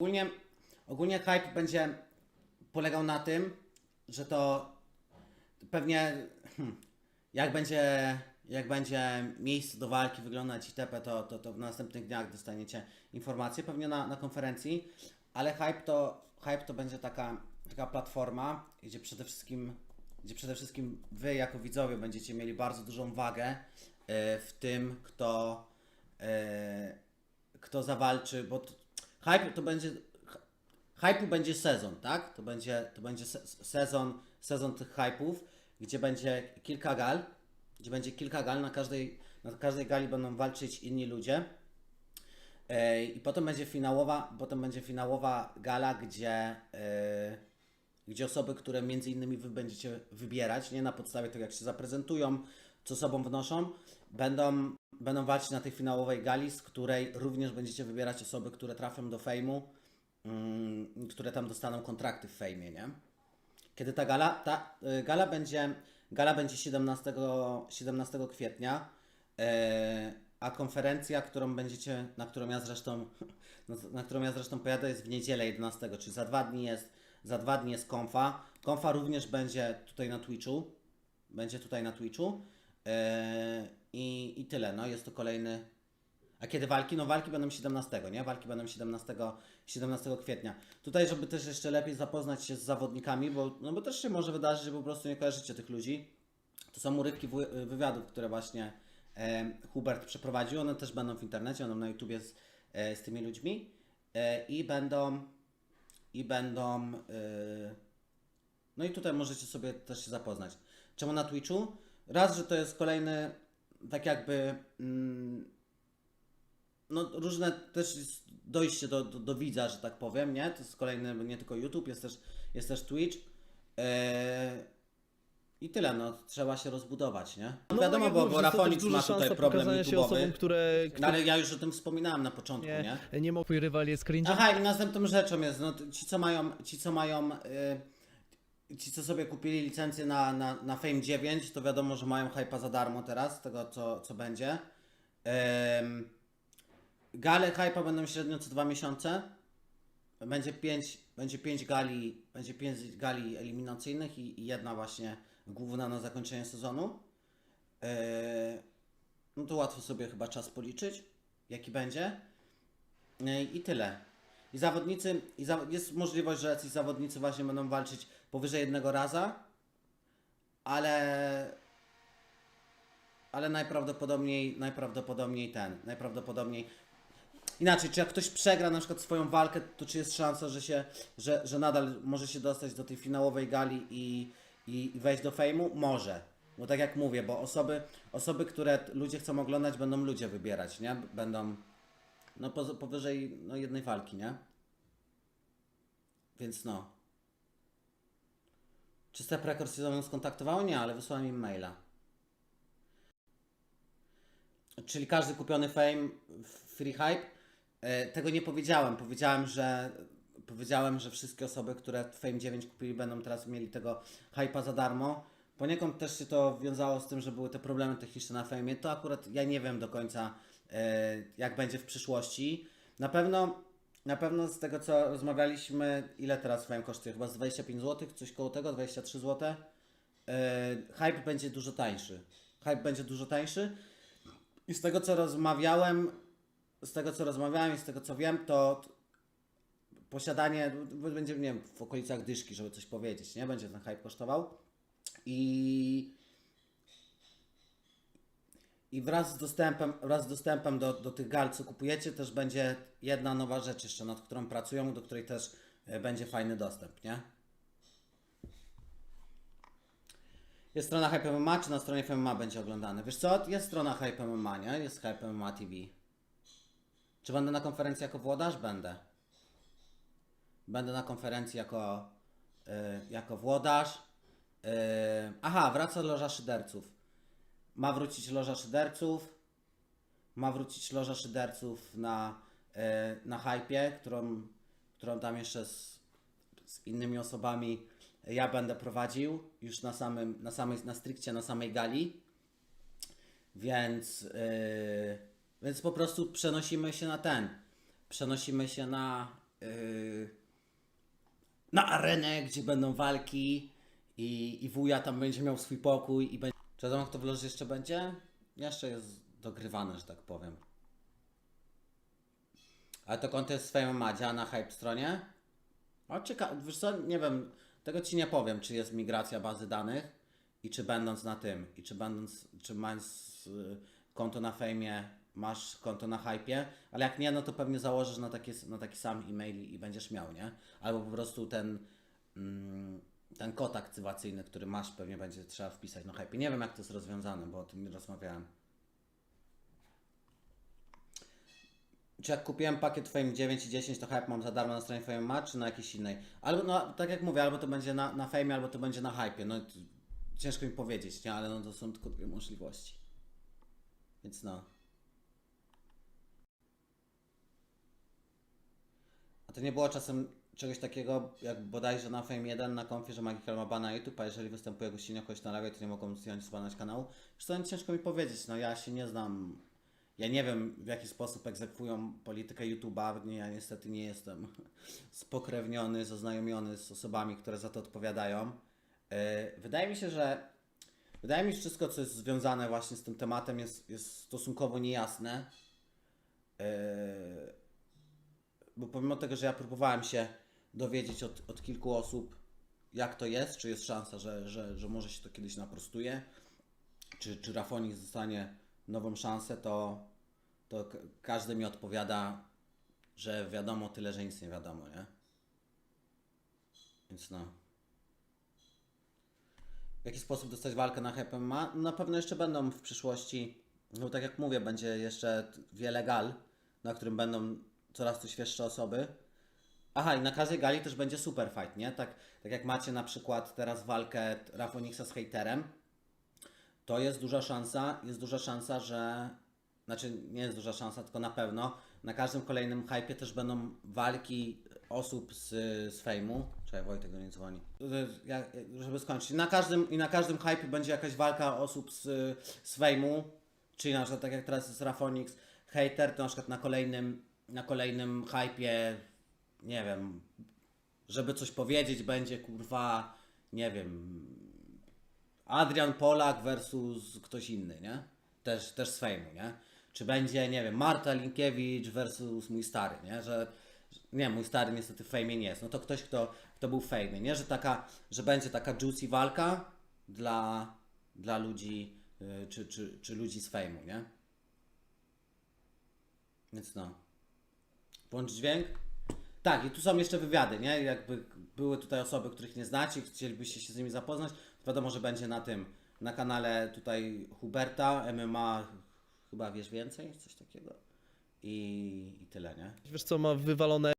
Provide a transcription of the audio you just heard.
Ogólnie, ogólnie hype będzie polegał na tym, że to pewnie hmm, jak będzie, jak będzie miejsce do walki wyglądać itp., to, to, to w następnych dniach dostaniecie informacje, pewnie na, na konferencji, ale hype to, hype to będzie taka, taka platforma, gdzie przede wszystkim gdzie przede wszystkim wy jako widzowie będziecie mieli bardzo dużą wagę e, w tym, kto, e, kto zawalczy, bo t- hype to będzie hype'u będzie sezon, tak? To będzie, to będzie se sezon, sezon tych hype'ów, gdzie będzie kilka gal, gdzie będzie kilka gal, na każdej, na każdej gali będą walczyć inni ludzie. I potem będzie finałowa, potem będzie finałowa gala, gdzie, e, gdzie osoby, które między innymi wy będziecie wybierać, nie na podstawie tego, jak się zaprezentują, co sobą wnoszą, będą, będą walczyć na tej finałowej gali, z której również będziecie wybierać osoby, które trafią do fejmu, mm, które tam dostaną kontrakty w fejmie, nie? Kiedy ta gala, ta y, gala będzie, gala będzie 17, 17 kwietnia, e, a konferencja, którą będziecie, na którą ja zresztą, na, którą ja zresztą pojadę jest w niedzielę 11, czyli za dwa dni jest, za dwa dni jest konfa. Konfa również będzie tutaj na Twitchu, będzie tutaj na Twitchu i, i tyle, no jest to kolejny, a kiedy walki? No walki będą 17, nie? Walki będą 17, 17 kwietnia. Tutaj, żeby też jeszcze lepiej zapoznać się z zawodnikami, bo, no bo też się może wydarzyć, że po prostu nie kojarzycie tych ludzi. To są urywki wy- wywiadów, które właśnie e, Hubert przeprowadził. One też będą w internecie, będą na YouTubie z, e, z tymi ludźmi e, i będą i będą e, no i tutaj możecie sobie też się zapoznać. Czemu na Twitchu? Raz, że to jest kolejny tak jakby mm, no różne też jest dojście do, do, do widza, że tak powiem, nie? To jest kolejny, nie tylko YouTube, jest też, jest też Twitch. Eee, I tyle, no trzeba się rozbudować, nie? No, wiadomo, jak bo, bo Rafonix ma tutaj problem się osobom, YouTube'owy. które, No, ale ja już o tym wspominałem na początku, nie? nie, nie mogą, twój rywal jest cringe'em. Aha, i następną rzeczą jest, no ci co mają, ci co mają, y, ci co sobie kupili licencję na, na, na Fame 9, to wiadomo, że mają hypa za darmo teraz, tego co, co będzie. Gale hypa będą średnio co dwa miesiące. Będzie pięć, będzie pięć gali, będzie pięć gali eliminacyjnych i, i jedna właśnie główna na zakończenie sezonu. Yy, no to łatwo sobie chyba czas policzyć, jaki będzie. Yy, I tyle. I zawodnicy, i za, jest możliwość, że jacyś zawodnicy właśnie będą walczyć powyżej jednego raza, ale ale najprawdopodobniej, najprawdopodobniej ten, najprawdopodobniej inaczej, czy jak ktoś przegra na przykład swoją walkę, to czy jest szansa, że się, że, że nadal może się dostać do tej finałowej gali i, i, wejść do fejmu? Może. Bo tak jak mówię, bo osoby, osoby, które ludzie chcą oglądać, będą ludzie wybierać, nie? Będą no po, powyżej no, jednej walki, nie? Więc no. Czy Step Records się ze mną skontaktowało? Nie, ale wysłałem im maila. Czyli każdy kupiony fame free hype. E, Tego nie powiedziałem. Powiedziałem, że powiedziałem, że wszystkie osoby, które Fame 9 kupili, będą teraz mieli tego hypa za darmo. Poniekąd też się to wiązało z tym, że były te problemy techniczne na Fame. To akurat ja nie wiem do końca, e, jak będzie w przyszłości. Na pewno, na pewno z tego co rozmawialiśmy, ile teraz Fame kosztuje? Chyba z 25 zł, coś koło tego, 23 zł. E, Hype będzie dużo tańszy. Hype będzie dużo tańszy. I z tego co rozmawiałem, z tego co rozmawiałem i z tego co wiem, to posiadanie będzie, nie wiem, w okolicach dyszki, żeby coś powiedzieć, nie? Będzie ten hype kosztował. I i wraz z dostępem, wraz z dostępem do, do tych gal, co kupujecie, też będzie jedna nowa rzecz jeszcze, nad którą pracują, do której też e, będzie fajny dostęp, nie? Jest strona Hype MMA, czy na stronie MMA będzie oglądane? Wiesz co, jest strona Hype MMA, nie? Jest Hype MMA TV. Czy będę na konferencji jako włodarz? Będę. Będę na konferencji jako, y, jako włodarz. Y, aha, wraca loża szyderców. Ma wrócić loża szyderców. Ma wrócić loża szyderców na, y, na hypie, którą, którą tam jeszcze z, z innymi osobami ja będę prowadził już na samym, na samej, na stricte na samej gali. Więc, yy, więc po prostu przenosimy się na ten. Przenosimy się na, yy, na arenę, gdzie będą walki i, i wuja tam będzie miał swój pokój i będzie... Czy wiadomo, kto w loży jeszcze będzie? Jeszcze jest dogrywane, że tak powiem. Ale to konto jest swoją Madzia na hype stronie? O, ciekawe, wiesz co, nie wiem, tego ci nie powiem, czy jest migracja bazy danych i czy będąc na tym, i czy będąc, czy mając y, konto na fejmie, masz konto na hypie, ale jak nie, no to pewnie założysz na, takie, na taki sam e-mail i będziesz miał, nie? Albo po prostu ten, mm, ten kod aktywacyjny, który masz, pewnie będzie trzeba wpisać na hypie. Nie wiem, jak to jest rozwiązane, bo o tym rozmawiałem. Czy jak kupiłem pakiet Fame 9 i 10, to hype mam za darmo na stronie Fame Ma, czy na jakiejś innej? Albo, no, tak jak mówię, albo to będzie na, na Fame, albo to będzie na hypie. No, ciężko mi powiedzieć, nie? Ale no, to są tylko dwie możliwości. Więc no. A to nie było czasem czegoś takiego, jak bodajże na Fame 1 na konfie, że Magical ma bana YouTube, a jeżeli występuje gościnie kogoś na live, to nie mogą zdjąć zbanać kanału? Co, ciężko mi powiedzieć, no ja się nie znam ja nie wiem, w jaki sposób egzekwują politykę YouTube'a. Nie, ja niestety nie jestem spokrewniony, zaznajomiony z osobami, które za to odpowiadają. Yy, Wydaje mi się, że wydaje mi się, że wszystko, co jest związane właśnie z tym tematem, jest, jest stosunkowo niejasne. Yy, Bo pomimo tego, że ja próbowałem się dowiedzieć od, od kilku osób, jak to jest, czy jest szansa, że, że, że może się to kiedyś naprostuje, czy, czy Rafonik zostanie nową szansę, to, to każdy mi odpowiada, że wiadomo tyle, że nic nie wiadomo, nie? Więc no. W jaki sposób dostać walkę na Hype ma? Na pewno jeszcze będą w przyszłości, no tak jak mówię, będzie jeszcze wiele gal, na którym będą coraz to świeższe osoby. Aha, i na każdej gali też będzie super fight, nie? Tak, tak jak macie na przykład teraz walkę Rafoniksa z hejterem, to jest duża szansa, jest duża szansa, że. Znaczy, nie jest duża szansa, tylko na pewno na każdym kolejnym hypie też będą walki osób z, z fejmu. Czekaj, Wojtek do dzwoni. Ja, żeby skończyć. Na każdym, I na każdym hypie będzie jakaś walka osób z, z fejmu. Czyli na przykład tak jak teraz jest Rafonix, hater, to na przykład na kolejnym, na kolejnym hypie, nie wiem, żeby coś powiedzieć, będzie kurwa, nie wiem, Adrian Polak versus ktoś inny, nie? Też, też z fejmu, nie? Czy będzie, nie wiem, Marta Linkiewicz versus mój stary, nie? Że, nie, mój stary niestety w fejmie nie jest. No to ktoś, kto, kto był w fejmie, nie? Że taka, że będzie taka juicy walka dla, dla ludzi, yy, czy, czy, czy ludzi z fejmu, nie? Więc no. Włącz dźwięk. Tak, i tu są jeszcze wywiady, nie? Jakby były tutaj osoby, których nie znacie, chcielibyście się z nimi zapoznać, wiadomo, że będzie na tym, na kanale tutaj Huberta, MMA, chyba wiesz więcej, coś takiego. I, i tyle, nie? Wiesz co, ma wywalone